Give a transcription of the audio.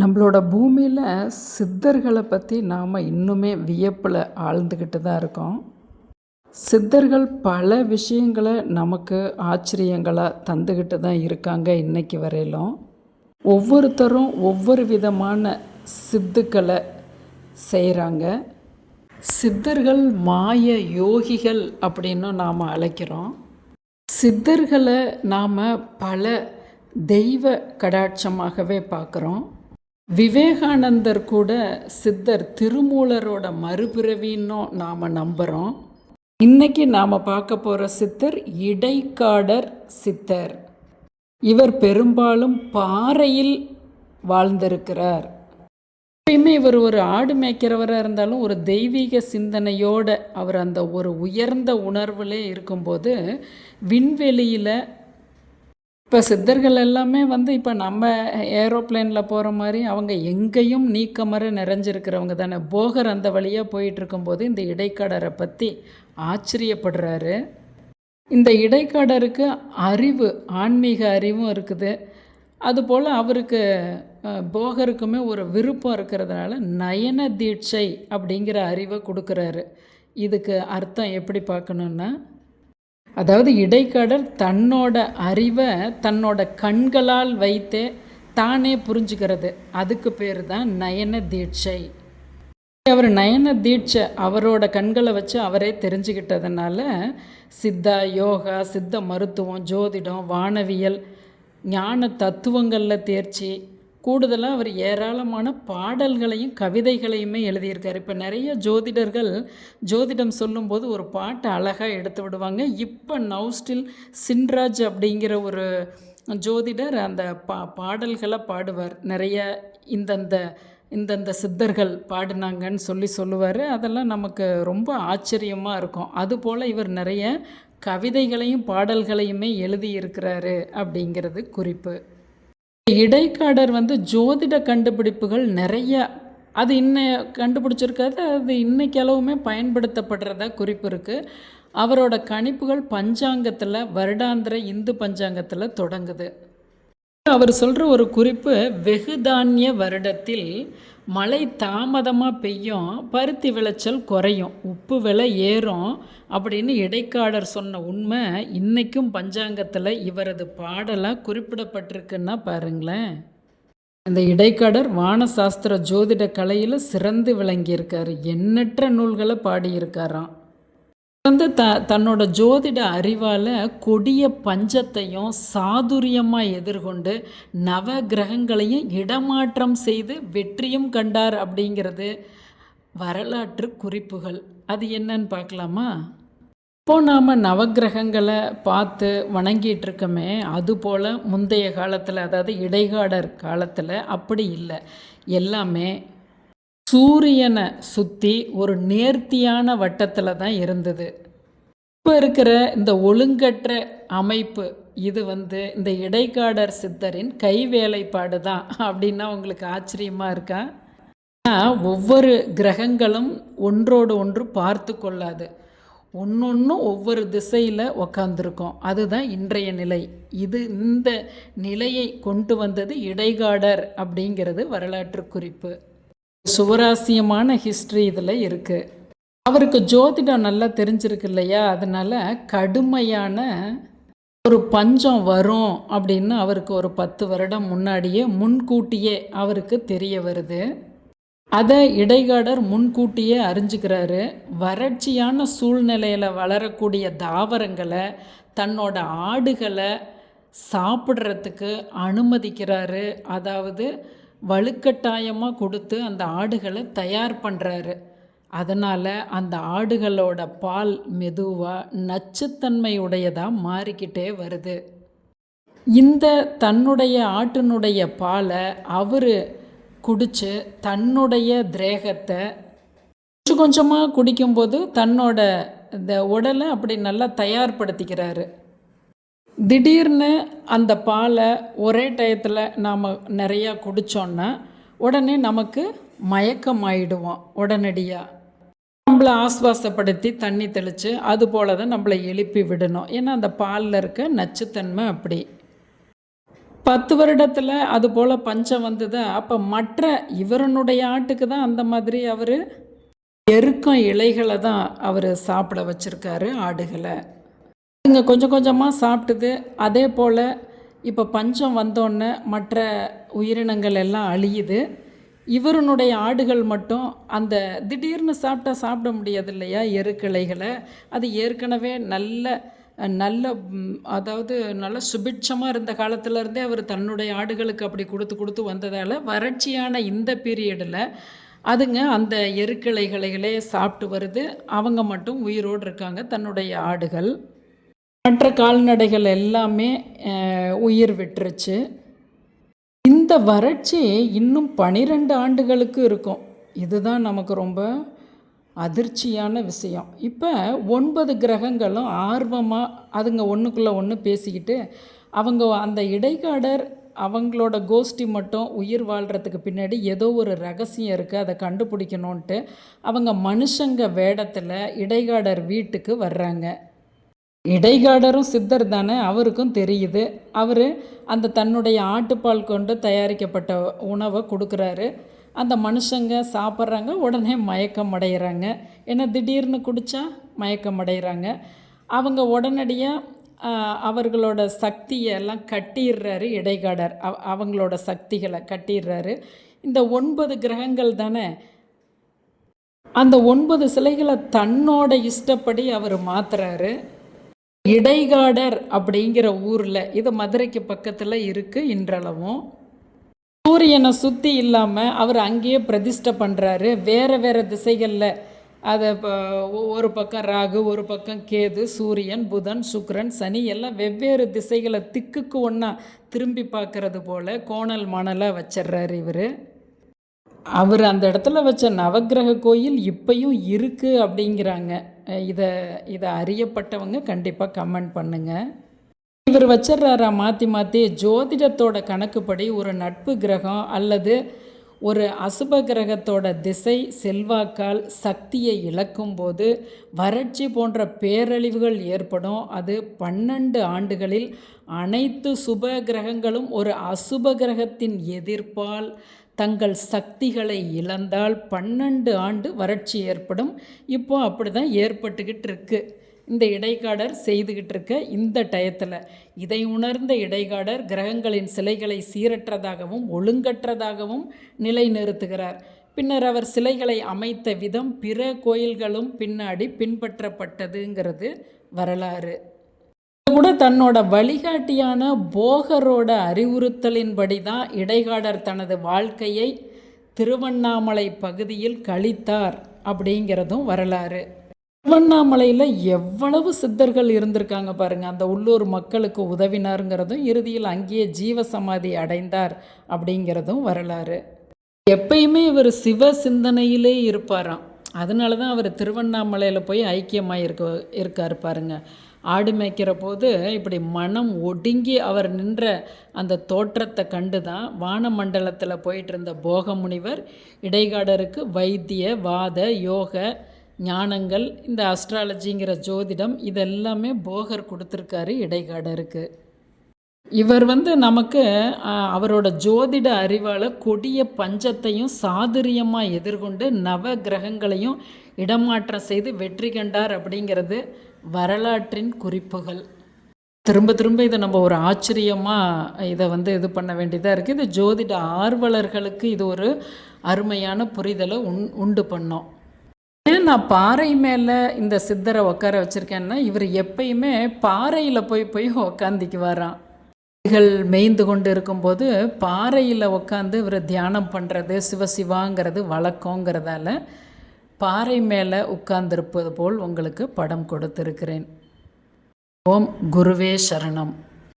நம்மளோட பூமியில் சித்தர்களை பற்றி நாம் இன்னுமே வியப்பில் ஆழ்ந்துக்கிட்டு தான் இருக்கோம். சித்தர்கள் பல விஷயங்களை நமக்கு ஆச்சரியங்களாக தந்துக்கிட்டு தான் இருக்காங்க இன்னைக்கு வரையிலும். ஒவ்வொருத்தரும் ஒவ்வொரு விதமான சித்துக்களை செய்கிறாங்க சித்தர்கள் மாய யோகிகள் அப்படின்னு நாம் அழைக்கிறோம். சித்தர்களை நாம் பல தெய்வ கடாட்சமாகவே பார்க்குறோம். விவேகானந்தர் கூட சித்தர் திருமூலரோட மறுபிறவின்னும் நாம் நம்புகிறோம் இன்னைக்கு நாம் பார்க்க போகிற சித்தர் இடைக்காடர் சித்தர். இவர் பெரும்பாலும் பாறையில் வாழ்ந்திருக்கிறார். எப்பயுமே இவர் ஒரு ஆடு மேய்க்கிறவராக இருந்தாலும் ஒரு தெய்வீக சிந்தனையோட அவர் அந்த ஒரு உயர்ந்த உணர்விலே இருக்கும்போது விண்வெளியில் இப்போ சித்தர்கள் எல்லாமே வந்து இப்போ நம்ம ஏரோப்ளேனில் போகிற மாதிரி அவங்க எங்கேயும் நீக்கமர நிறைஞ்சிருக்கிறவங்க தானே. போகர் அந்த வழியாக போயிட்டுருக்கும்போது இந்த இடைக்காடரை பற்றி ஆச்சரியப்படுறாரு. இந்த இடைக்காடருக்கு அறிவு ஆன்மீக அறிவும் இருக்குது. அதுபோல் அவருக்கு போகருக்குமே ஒரு விருப்பம் இருக்கிறதுனால நயன தீட்சை அப்படிங்கிற அறிவை கொடுக்குறாரு. இதுக்கு அர்த்தம் எப்படி பார்க்கணுன்னா அதாவது இடைக்காடர் தன்னோட அறிவை தன்னோட கண்களால் வைத்தே தானே புரிஞ்சுக்கிறது. அதுக்கு பேர் தான் நயன தீட்சை. அவர் நயன தீட்சை அவரோட கண்களை வச்சு அவரே தெரிஞ்சுக்கிட்டதுனால சித்தா யோகா சித்த மருத்துவம் ஜோதிடம் வானவியல் ஞான தத்துவங்களில் தேர்ச்சி கூடுதலாக அவர் ஏராளமான பாடல்களையும் கவிதைகளையுமே எழுதியிருக்காரு. இப்போ நிறைய ஜோதிடர்கள் ஜோதிடம் சொல்லும்போது ஒரு பாட்டை அழகாக எடுத்து விடுவாங்க. இப்போ நவ் ஸ்டில் சின்ராஜ் அப்படிங்கிற ஒரு ஜோதிடர் அந்த பா பாடல்களை பாடுவார். நிறைய இந்தந்த இந்தந்த சித்தர்கள் பாடினாங்கன்னு சொல்லி சொல்லுவார். அதெல்லாம் நமக்கு ரொம்ப ஆச்சரியமாக இருக்கும். அதுபோல் இவர் நிறைய கவிதைகளையும் பாடல்களையுமே எழுதியிருக்கிறாரு அப்படிங்கிறது குறிப்பு. இடைக்காடர் வந்து ஜோதிட கண்டுபிடிப்புகள் நிறைய அது இன்ன கண்டுபிடிச்சிருக்காது அது இன்னைக்கு அளவுமே பயன்படுத்தப்படுறதா குறிப்பு இருக்குது அவரோட கணிப்புகள் பஞ்சாங்கத்தில் வருடாந்திர இந்து பஞ்சாங்கத்தில் தொடங்குது. அவர் சொல்கிற ஒரு குறிப்பு வெகுதானிய வருடத்தில் மழை தாமதமாக பெய்யும் பருத்தி விளைச்சல் குறையும் உப்பு விலை ஏறும் அப்படின்னு இடைக்காடர் சொன்ன உண்மை இன்றைக்கும் பஞ்சாங்கத்தில் இவரது பாடலாக குறிப்பிடப்பட்டிருக்குன்னா பாருங்களேன். இந்த இடைக்காடர் வானசாஸ்திர ஜோதிட கலையில் சிறந்து விளங்கியிருக்கார். எண்ணற்ற நூல்களை பாடியிருக்காராம். வந்து த தன்னோட ஜோதிட அறிவால் கொடிய பஞ்சத்தையும் சாதுரியமாக எதிர்கொண்டு நவ கிரகங்களையும் இடமாற்றம் செய்து வெற்றியும் கண்டார் அப்படிங்கிறது வரலாற்று குறிப்புகள். அது என்னன்னு பார்க்கலாமா? இப்போ நாம் நவக்கிரகங்களை பார்த்து வணங்கிட்டு இருக்கோமே அதுபோல் முந்தைய காலத்தில் அதாவது இடைக்காடர் காலத்தில் அப்படி இல்லை. எல்லாமே சூரியனை சுற்றி ஒரு நேர்த்தியான வட்டத்தில் தான் இருந்தது. இப்போ இருக்கிற இந்த ஒழுங்கற்ற அமைப்பு இது வந்து இந்த இடைக்காடர் சித்தரின் கை வேலைப்பாடு தான் அப்படின்னா உங்களுக்கு ஆச்சரியமாக இருக்கா? ஒவ்வொரு கிரகங்களும் ஒன்றோடு ஒன்று பார்த்து கொள்ளாது. ஒன்றொன்றும் ஒவ்வொரு திசையில் உக்காந்துருக்கோம். அதுதான் இன்றைய நிலை. இது இந்த நிலையை கொண்டு வந்தது இடைக்காடர் அப்படிங்கிறது வரலாற்று குறிப்பு. சுவராசியமான ஹிஸ்ட்ரி இதில் இருக்குது அவருக்கு ஜோதிடம் நல்லா தெரிஞ்சிருக்கு இல்லையா? அதனால் கடுமையான ஒரு பஞ்சம் வரும் அப்படின்னு அவருக்கு ஒரு பத்து வருடம் முன்னாடியே முன்கூட்டியே அவருக்கு தெரிய வருது. அதை இடைக்காடர் முன்கூட்டியே அறிஞ்சுக்கிறாரு. வறட்சியான சூழ்நிலையில் வளரக்கூடிய தாவரங்களை தன்னோட ஆடுகளை சாப்பிட்றதுக்கு அனுமதிக்கிறாரு. அதாவது வலுக்கட்டாயமாக கொடுத்து அந்த ஆடுகளை தயார் பண்ணுறாரு அதனால் அந்த ஆடுகளோட பால் மெதுவாக நச்சுத்தன்மையுடையதாக மாறிக்கிட்டே வருது. இந்த தன்னுடைய ஆட்டினுடைய பாலை அவர் குடித்து தன்னுடைய திரேகத்தை கொஞ்சம் கொஞ்சமாக குடிக்கும்போது தன்னோட இந்த உடலை அப்படி நல்லா தயார்படுத்திக்கிறாரு. திடீர்னு அந்த பாலை ஒரே டயத்தில் நாம் நிறையா குடித்தோன்னா உடனே நமக்கு மயக்கம் ஆயிடுவோம் உடனடியாக நம்மளை ஆஸ்வாசப்படுத்தி தண்ணி தெளித்து அது போல தான் நம்மளை எழுப்பி விடணும். ஏன்னா அந்த பாலில் இருக்க நச்சுத்தன்மை அப்படி. பத்து வருடத்தில் அது போல் பஞ்சம் வந்தது? அப்போ மற்ற இவரனுடைய ஆட்டுக்கு தான் அந்த மாதிரி அவர். எருக்கம் இலைகளை தான் அவர் சாப்பிட வச்சுருக்காரு ஆடுகளை. அதுங்க கொஞ்சம் கொஞ்சமாக சாப்பிட்டுது. அதே போல் இப்போ பஞ்சம் வந்தோடனே மற்ற உயிரினங்கள் எல்லாம் அழியுது. இவருனுடைய ஆடுகள் மட்டும் அந்த திடீர்னு சாப்பிட்டா சாப்பிட முடியாது இல்லையா? எருக்கிளைகளை அது ஏற்கனவே நல்ல நல்ல அதாவது நல்ல சுபிட்சமாக இருந்த காலத்துலேருந்தே அவர் தன்னுடைய ஆடுகளுக்கு அப்படி கொடுத்து கொடுத்து வந்ததால் வறட்சியான இந்த பீரியடில் அதுங்க அந்த எருக்கிளைகளைகளே சாப்பிட்டு வருது. அவங்க மட்டும் உயிரோடு இருக்காங்க தன்னுடைய ஆடுகள். மற்ற கால்நடைகள் எல்லாமே உயிர் விட்டுருச்சு. இந்த வறட்சி இன்னும் பனிரெண்டு ஆண்டுகளுக்கு இருக்கும். இதுதான் நமக்கு ரொம்ப அதிர்ச்சியான விஷயம். இப்போ ஒன்பது கிரகங்களும் ஆர்வமாக அதுங்க ஒன்றுக்குள்ளே ஒன்று பேசிக்கிட்டு அவங்க அந்த இடைக்காடர் அவங்களோட கோஷ்டி மட்டும் உயிர் வாழ்கிறதுக்கு பின்னாடி ஏதோ ஒரு ரகசியம் இருக்குது அதை கண்டுபிடிக்கணுன்ட்டு அவங்க மனுஷங்க வேடத்தில் இடைக்காடர் வீட்டுக்கு வர்றாங்க. இடைக்காடரும் சித்தர் தானே அவருக்கும் தெரியுது. அவர் அந்த தன்னுடைய ஆட்டுப்பால் கொண்டு தயாரிக்கப்பட்ட உணவை கொடுக்குறாரு. அந்த மனுஷங்க சாப்பிட்றாங்க உடனே மயக்கம் அடைகிறாங்க ஏன்னா திடீர்னு குடித்தா மயக்கம் அடைகிறாங்க அவங்க உடனடியாக அவர்களோட சக்தியை எல்லாம் கட்டிடுறாரு இடைக்காடர் அவ அவங்களோட சக்திகளை கட்டிடுறாரு. இந்த ஒன்பது கிரகங்கள் தானே அந்த ஒன்பது சிலைகளை தன்னோட இஷ்டப்படி அவர் மாற்றுறாரு இடைகாடர் அப்படிங்கிற ஊரில் இது மதுரைக்கு பக்கத்தில் இருக்குது இன்றளவும். சூரியனை சுற்றி இல்லாமல் அவர் அங்கேயே பிரதிஷ்டை பண்ணுறாரு வேறு வேறு திசைகளில் அதை இப்போ ஒரு பக்கம் ராகு ஒரு பக்கம் கேது சூரியன் புதன் சுக்ரன் சனி எல்லாம் வெவ்வேறு திசைகளை திக்குக்கு ஒன்றா திரும்பி பார்க்கறது போல் கோணல் மணலாக வச்சிடுறாரு இவர். அவர் அந்த இடத்துல வச்ச நவக்கிரக கோயில் இப்பையும் இருக்குது அப்படிங்கிறாங்க. இதை இதை அறியப்பட்டவங்க கண்டிப்பாக கமெண்ட் பண்ணுங்கள் இவர் வச்சிடுறாரா மாற்றி மாற்றி ஜோதிடத்தோட கணக்குப்படி ஒரு நட்பு கிரகம் அல்லது ஒரு அசுப கிரகத்தோட திசை செல்வாக்கால் சக்தியை இழக்கும் போது வறட்சி போன்ற பேரழிவுகள் ஏற்படும். அது பன்னெண்டு ஆண்டுகளில் அனைத்து சுப கிரகங்களும் ஒரு அசுப கிரகத்தின் எதிர்ப்பால் தங்கள் சக்திகளை இழந்தால் பன்னெண்டு ஆண்டு வறட்சி ஏற்படும். இப்போ அப்படி தான் ஏற்பட்டுக்கிட்டு இருக்கு. இந்த இடைக்காடர் செய்துகிட்டு இருக்க இந்த டயத்தில். இதை உணர்ந்த இடைக்காடர் கிரகங்களின் சிலைகளை சீரற்றதாகவும் ஒழுங்கற்றதாகவும் நிலைநிறுத்துகிறார். பின்னர் அவர் சிலைகளை அமைத்த விதம் பிற கோயில்களும் பின்னாடி பின்பற்றப்பட்டதுங்கிறது வரலாறு. கூட தன்னோட வழிகாட்டியான போகரோட அறிவுறுத்தலின்படி தான் இடைக்காடர் தனது வாழ்க்கையை திருவண்ணாமலை பகுதியில் கழித்தார் அப்படிங்கிறதும் வரலாறு. திருவண்ணாமலையில் எவ்வளவு சித்தர்கள் இருந்திருக்காங்க பாருங்கள் அந்த உள்ளூர் மக்களுக்கு உதவினாருங்கிறதும் இறுதியில் அங்கேயே ஜீவசமாதி அடைந்தார் அப்படிங்கிறதும் வரலாறு. எப்பயுமே இவர் சிவ சிந்தனையிலே இருப்பாராம். அதனால தான் அவர் திருவண்ணாமலையில் போய் ஐக்கியமாக இருக்க இருக்கார் பாருங்கள் ஆடு மேய்க்கிற போது இப்படி மனம் ஒடுங்கி அவர் நின்ற அந்த தோற்றத்தை கண்டு தான் வானமண்டலத்தில் போயிட்டு இருந்த போக முனிவர் இடைக்காடருக்கு வைத்திய வாத யோக ஞானங்கள் இந்த அஸ்ட்ராலஜிங்கிற ஜோதிடம் இதெல்லாமே போகர் கொடுத்துருக்காரு இடைக்காடருக்கு இவர் வந்து நமக்கு அவரோட ஜோதிட அறிவால் கொடிய பஞ்சத்தையும் சாதுரியமாக எதிர்கொண்டு நவ கிரகங்களையும் இடமாற்றம் செய்து வெற்றி கண்டார் அப்படிங்கிறது வரலாற்றின் குறிப்புகள். திரும்ப திரும்ப இதை நம்ம ஒரு ஆச்சரியமாக இதை வந்து இது பண்ண வேண்டியதாக இருக்குது இது ஜோதிட ஆர்வலர்களுக்கு இது ஒரு அருமையான புரிதலை உண் உண்டு பண்ணோம். ஏன் நான் பாறை மேலே இந்த சித்தரை உட்கார வச்சுருக்கேன்னா இவர் எப்பயுமே பாறையில் போய் போய் உக்காந்திக்குவாராம். கள் மேய்ந்து கொண்டு இருக்கும்போது பாறையில் உட்காந்து இவர் தியானம் பண்ணுறது சிவசிவாங்கிறது வழக்கங்கிறதால பாறை மேலே உட்கார்ந்திருப்பது போல் உங்களுக்கு படம் கொடுத்திருக்கிறேன். ஓம் குருவே சரணம்.